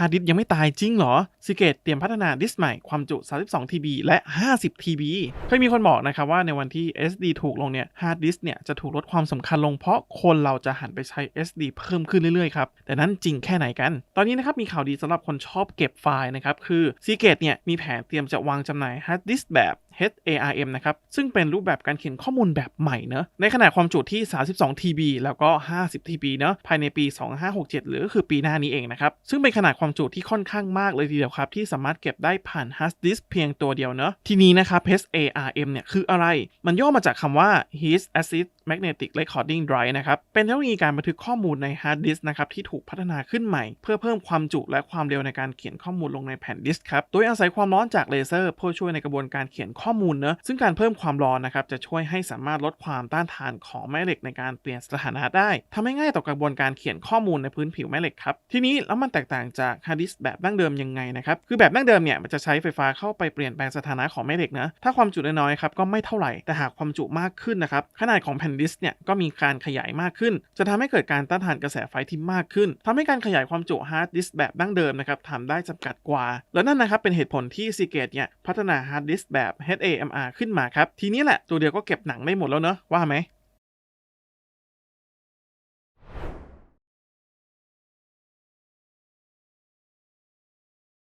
ฮาร์ดดิสก์ยังไม่ตายจริงเหรอซีเกตเตรียมพัฒนาดิสก์ใหม่ความจุ 32 TB และ 50 TB เคยมีคนบอกนะครับว่าในวันที่ SD ถูกลงเนี่ยฮาร์ดดิสก์เนี่ยจะถูกลดความสำคัญลงเพราะคนเราจะหันไปใช้ SD เพิ่มขึ้นเรื่อยๆครับ แต่นั้นจริงแค่ไหนกัน ตอนนี้นะครับมีข่าวดีสำหรับคนชอบเก็บไฟล์นะครับ คือซีเกตเนี่ยมีแผนเตรียมจะวางจำหน่ายฮาร์ดดิสก์แบบ HARM นะครับ ซึ่งเป็นรูปแบบการเขียนข้อมูลแบบใหม่เนอะในขนาดความจุที่ 32 TB แล้วก็ 50 TB เนอะภายในปี 2567 หรือก็คือปีหน้านี้เองนะครับ ซึ่งเป็นขนาดความจุที่ค่อนข้างมากเลยทีเดียวครับ ที่สามารถเก็บได้ผ่านฮาร์ดดิสก์เพียงตัวเดียวเนอะทีนี้นะครับ HARM เนี่ยคืออะไร มันย่อมาจากคำว่า Heat Acid Magnetic Recording Drive นะครับ เป็นเทคโนโลยีการบันทึกข้อมูลในฮาร์ดดิสก์นะครับที่ถูกพัฒนาขึ้นใหม่ เพื่อเพิ่มความจุและความเร็วในการเขียนข้อมูลลงในแผ่นดิสก์ครับ โดยอาศัยความร้อนจากเลเซอร์เพื่อช่วยในกระบวนการเขียนข้อมูลเนะซึ่งการเพิ่มความร้อนนะครับจะช่วยให้สามารถลดความต้านทานของแม่เหล็กในการเปลี่ยนสถานะได้ทำให้ง่ายต่อกระบวนการเขียนข้อมูลในพื้นผิวแม่เหล็กครับ ทีนี้แล้วมันแตกต่างจากฮาร์ดดิสก์แบบดั้งเดิมยังไงนะครับ คือแบบดั้งเดิมเนี่ยมันจะใช้ไฟฟ้าเข้าไปเปลี่ยนแปลงสถานะของแม่เหล็กนะ ถ้าความจุน้อยๆครับก็ไม่เท่าไหร่ แต่หากความจุมากขึ้นนะครับ ขนาดของแผ่นดิสก์เนี่ยก็มีการขยายมากขึ้น จะทำให้เกิดการต้านทานกระแสไฟที่มากขึ้นทำให้การขยายความจุฮาร์ดดิสก์แบบดั้งเดิมนะครับทำได้จำกัดกว่า และนั่นนะครับเป็นเหตุผลที่ Seagate เนี่ยพัฒนาฮาร์ดดิสแบบ SAMR ขึ้นมาครับ ทีนี้แหละตัวเดียวก็เก็บหนังได้หมดแล้วเนอะว่าไหม